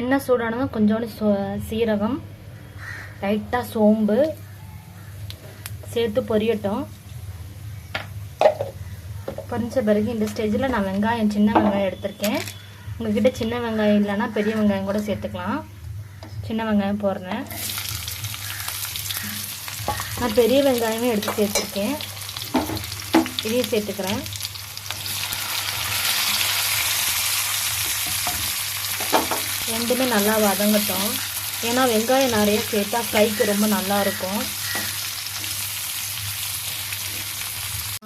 எண்ணெய் சூடானதும் கொஞ்சோண்டு சோ சீரகம் லைட்டாக சோம்பு சேர்த்து பொரியட்டும். பொரிஞ்ச பிறகு இந்த ஸ்டேஜில் நான் வெங்காயம் சின்ன வெங்காயம் எடுத்திருக்கேன். உங்ககிட்ட சின்ன வெங்காயம் இல்லைன்னா பெரிய வெங்காயம் கூட சேர்த்துக்கலாம். சின்ன வெங்காயம் போடுறேன். நான் பெரிய வெங்காயமே எடுத்து சேர்த்துருக்கேன். இதையும் சேர்த்துக்கிறேன். ரெண்டுமே நல்லா வதங்கட்டும். ஏன்னா வெங்காயம் நிறைய சேர்த்தா ஃப்ரைக்கு ரொம்ப நல்லா இருக்கும்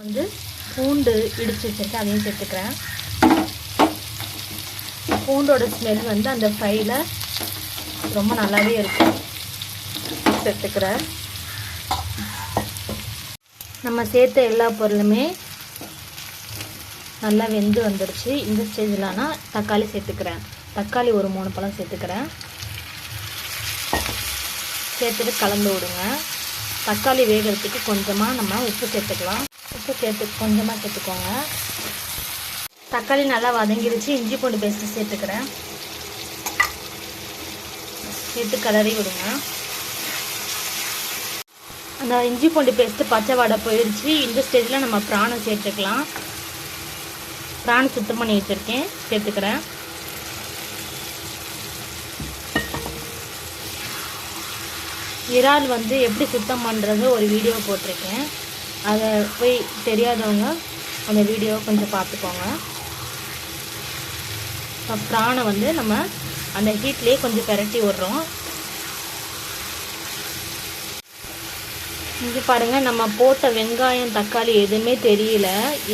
வந்து பூண்டு இடித்து வச்சுருக்கேன் அதையும் சேர்த்துக்கிறேன். பூண்டோட ஸ்மெல் வந்து அந்த ஃப்ரையில் ரொம்ப நல்லாவே இருக்கும். சேர்த்துக்கிறேன். நம்ம சேர்த்த எல்லா பொருளுமே நல்லா வெந்து வந்துடுச்சு இந்த ஸ்டேஜில்னா தக்காளி சேர்த்துக்கிறேன். தக்காளி ஒரு மூணு பழம் சேர்த்துக்கிறேன். சேர்த்துட்டு கலந்து விடுங்க. தக்காளி வேகிறதுக்கு கொஞ்சமாக நம்ம உப்பு சேர்த்துக்கலாம். உப்பு சேர்த்து கொஞ்சமாக சேர்த்துக்கோங்க. தக்காளி நல்லா வதங்கிடுச்சு இஞ்சி பூண்டு பேஸ்ட்டு சேர்த்துக்கிறேன். சேர்த்து கலரி விடுங்க. அந்த இஞ்சி பூண்டு பேஸ்ட்டு பச்சை வாடை போயிடுச்சு. இந்த ஸ்டேஜில் நம்ம ப்ரானை சேர்த்துக்கலாம். ப்ரான் சுத்தம் பண்ணி வச்சுருக்கேன். சேர்த்துக்கிறேன். இறால் வந்து எப்படி சுத்தம் பண்ணுறது ஒரு வீடியோ போட்டிருக்கேன். அதை போய் தெரியாதவங்க அந்த வீடியோவை கொஞ்சம் பார்த்துக்கோங்க. இப்போ ப்ரானை வந்து நம்ம அந்த ஹீட்லேயே கொஞ்சம் பெரட்டி விட்றோம். இங்கே பாருங்கள் நம்ம போட்ட வெங்காயம் தக்காளி எதுவுமே தெரியல.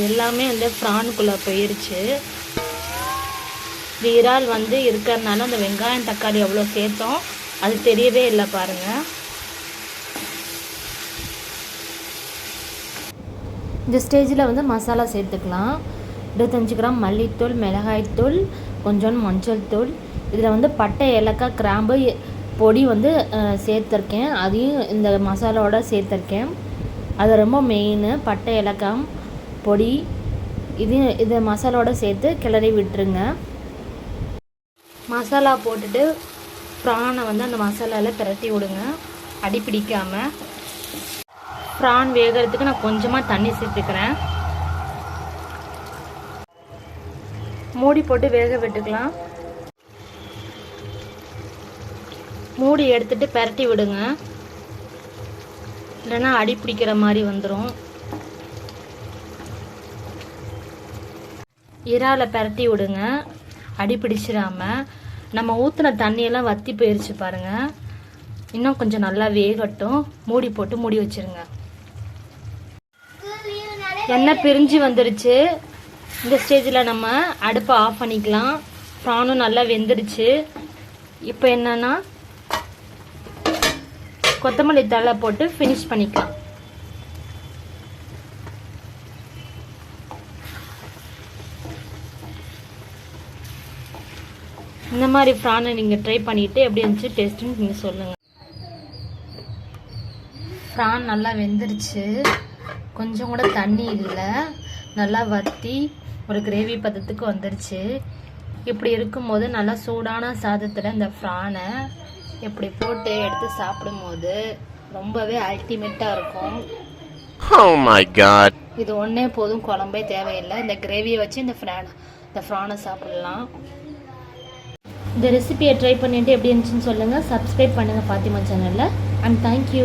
எல்லாமே அந்த ப்ரானுக்குள்ளே போயிடுச்சு இறால் வந்து இருக்கிறதுனால அந்த வெங்காயம் தக்காளி அவ்வளோ சேர்த்தோம். அது தெரியவே இல்லை பாருங்கள் இந்த ஸ்டேஜில் வந்து மசாலா சேர்த்துக்கலாம். இருபத்தஞ்சி கிராம் மல்லித்தூள் மிளகாய்த்தூள் கொஞ்சோண்டு மஞ்சள் தூள். இதில் வந்து பட்டை ஏலக்காய் கிராம்பு பொடி வந்து சேர்த்துருக்கேன். அதையும் இந்த மசாலாவோட சேர்த்துருக்கேன். அது ரொம்ப மெயின் பட்டை ஏலக்காய் பொடி. இதையும் இதை மசாலாவோட சேர்த்து கிளறி விட்டுருங்க. மசாலா போட்டுட்டு ப்ரானை வந்து அந்த மசாலாவில் பிரட்டி விடுங்க. அடி பிடிக்காமல் ப்ரான் வேகிறதுக்கு நான் கொஞ்சமாக தண்ணி சேர்த்துக்கிறேன். மூடி போட்டு வேக விட்டுக்கலாம். மூடி எடுத்துட்டு பரட்டி விடுங்க. இல்லைன்னா அடி பிடிக்கிற மாதிரி வந்துடும் இறால பரட்டி விடுங்க. அடி பிடிச்சிடாம. நம்ம ஊற்றின தண்ணியெல்லாம் வற்றி போயிடுச்சு பாருங்க. இன்னும் கொஞ்சம் நல்லா வேகட்டும். மூடி போட்டு மூடி வச்சிருங்க. எண்ணெய் பிரிஞ்சு வந்துருச்சு. இந்த ஸ்டேஜில் நம்ம அடுப்பை ஆஃப் பண்ணிக்கலாம். ப்ரானும் நல்லா வெந்துருச்சு. இப்போ என்னன்னா கொத்தமல்லி தழை போட்டு ஃபினிஷ் பண்ணிக்கலாம். இந்த மாதிரி ப்ரானை நீங்கள் ட்ரை பண்ணிவிட்டு எப்படி இருந்துச்சு டேஸ்ட்டுன்னு நீங்கள் சொல்லுங்கள் ப்ரான் நல்லா வெந்துருச்சு. கொஞ்சம் கூட தண்ணி இல்லை. நல்லா வத்தி ஒரு கிரேவி பதத்துக்கு வந்துருச்சு. இப்படி இருக்கும்போது நல்லா சூடான சாதத்தில் இந்த ஃப்ரானை இப்படி போட்டு எடுத்து சாப்பிடும்போது ரொம்பவே அல்டிமேட்டாக இருக்கும். Oh. இது ஒன்றே போதும் குழம்பே தேவையில்லை. இந்த கிரேவியை வச்சு இந்த ஃப்ரான் இந்த ஃப்ரானை சாப்பிடலாம். இந்த ரெசிபியை ட்ரை பண்ணிட்டு எப்படி இருந்துச்சுன்னு சொல்லுங்கள் சப்ஸ்கிரைப் பண்ணுங்கள் ஃபாத்திமா சேனலில் அண்ட் தேங்க்யூ